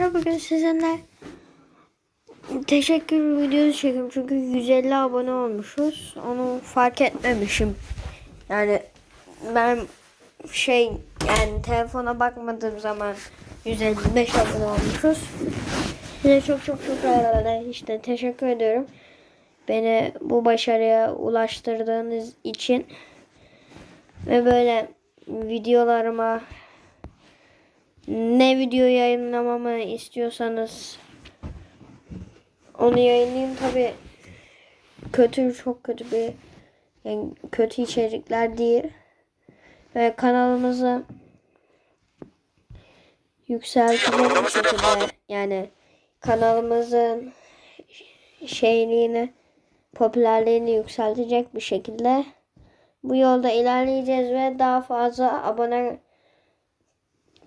Bugün sizinle teşekkür videosu çekiyorum çünkü 150 abone olmuşuz. Onu fark etmemişim. Yani ben şey yani telefona bakmadığım zaman 155 abone olmuşuz. Size çok çok çok işte teşekkür ediyorum. Beni bu başarıya ulaştırdığınız için ve böyle videolarıma ne video yayınlamamı istiyorsanız onu yayınlayayım. Tabi kötü çok kötü bir yani kötü içerikler değil. Ve kanalımızı yükseltecek bir şekilde yani kanalımızın şeyliğini popülerliğini yükseltecek bir şekilde bu yolda ilerleyeceğiz ve daha fazla abone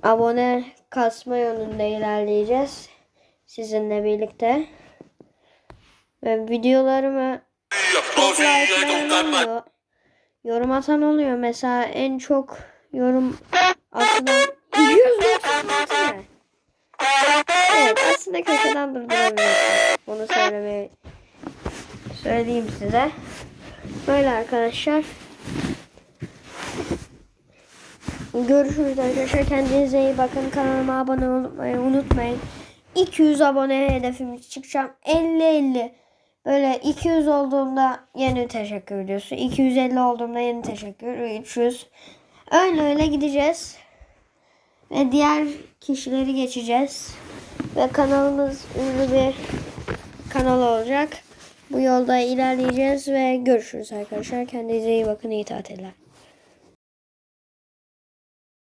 abone kasma yönünde ilerleyeceğiz. Sizinle birlikte. Ve videolarımı. Yorum atan oluyor. Mesela en çok yorum atılan 296 ne? Evet aslında köşeden durduramıyorsun. Bunu söylemeyi söyleyeyim size. Böyle arkadaşlar. Görüşürüz arkadaşlar. Kendinize iyi bakın. Kanalıma abone olmayı unutmayın. 200 abone hedefimiz çıkacağım. 50-50. Böyle 200 olduğumda yeni teşekkür ediyorsun. 250 olduğumda yeni teşekkür. 300. Öyle öyle gideceğiz. Ve diğer kişileri geçeceğiz. Ve kanalımız ünlü bir kanal olacak. Bu yolda ilerleyeceğiz ve görüşürüz arkadaşlar. Kendinize iyi bakın. İyi tatiller.